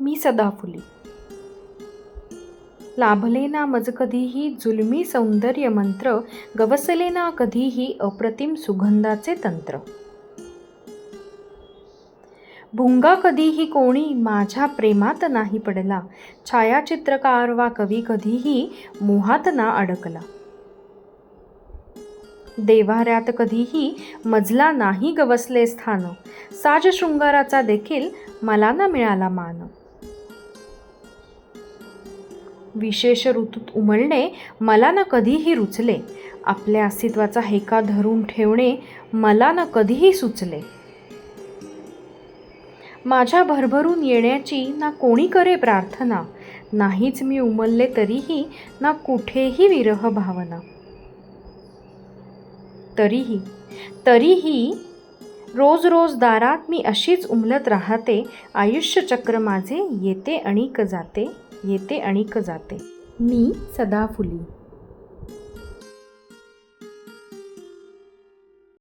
मी सदाफुली. लाभले ना मज कधीही जुलमी सौंदर्य मंत्र गवसले ना कधीही अप्रतिम सुगंधाचे तंत्र. भुंगा कधीही कोणी माझ्या प्रेमात नाही पडला छायाचित्रकार वा कवी कधीही मोहात ना अडकला. देवाऱ्यात कधीही मजला नाही गवसले स्थान साज शृंगाराचा देखील मला ना मिळाला मान. विशेष ऋतूत उमलणे मला ना कधीही रुचले. आपल्या अस्तित्वाचा हेका धरून ठेवणे मला ना कधीही सुचले. माझ्या भरभरून येण्याची ना कोणी करे प्रार्थना. नाहीच मी उमलले तरीही ना कुठेही विरह भावना. तरीही तरीही रोज रोज दारात मी अशीच उमलत राहते. आयुष्यचक्र माझे येते अणिक जाते. येते आणिक जाते. मी सदाफुली.